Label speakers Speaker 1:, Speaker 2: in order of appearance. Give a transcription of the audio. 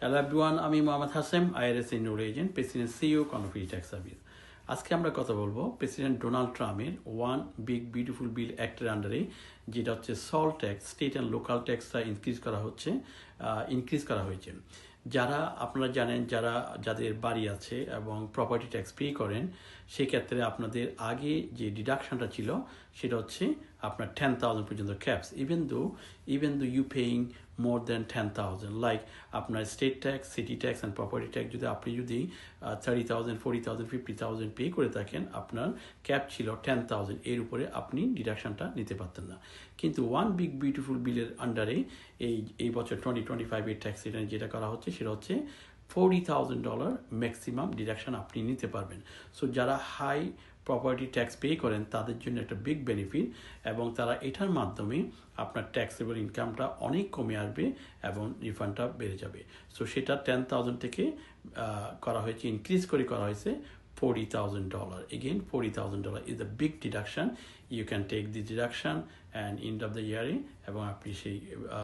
Speaker 1: Hello everyone আমি Mohammad Hashem IRS indoor agent president CEO confi tax service আজকে আমরা কথা বলব প্রেসিডেন্ট ডোনাল্ড ট্রাম্পের ওয়ান বিগ বিউটিফুল বিল অ্যাক্টের আন্ডারে যেটা হচ্ছে SALT tax state and local ট্যাক্সটা increase করা হচ্ছে ইনক্রিজ করা হয়েছে। যারা, আপনারা জানেন, যারা, যাদের বাড়ি আছে এবং প্রপার্টি ট্যাক্স পে করেন, সেক্ষেত্রে আপনাদের আগে যে ডিডাকশনটা ছিল, সেটা হচ্ছে আপনার টেন থাউজেন্ড পর্যন্ত caps even though even though you paying more than ten thousand like আপনার state tax city tax and property tax যদি আপনি যদি thirty thousand forty thousand fifty thousand pay করে থাকেন, আপনার ক্যাপ ছিল টেন থাউজেন্ড এর উপরে আপনি ডিডাকশনটা নিতে পারতেন না। কিন্তু ওয়ান বিগ বিউটিফুল বিলের আন্ডারে এই এই বছর টোয়েন্টি টোয়েন্টি ফাইভের ট্যাক্স রিটার্ন যেটা করা হচ্ছে, সেটা হচ্ছে forty thousand dollar maximum deduction আপনি নিতে পারবেন। সো যারা হাই প্রপার্টি ট্যাক্স পে করেন, তাদের জন্য একটা বিগ বেনিফিট এবং তারা এটার মাধ্যমে আপনার ট্যাক্সেবল ইনকামটা অনেক কমে আসবে এবং রিফান্ডটা বেড়ে যাবে। সো সেটা টেন থাউজেন্ড থেকে করা হয়েছে ইনক্রিজ করে করা হয়েছে forty thousand dollar again, forty thousand dollar is a big deduction you can take the deduction and end of the year এবং আপনি সেই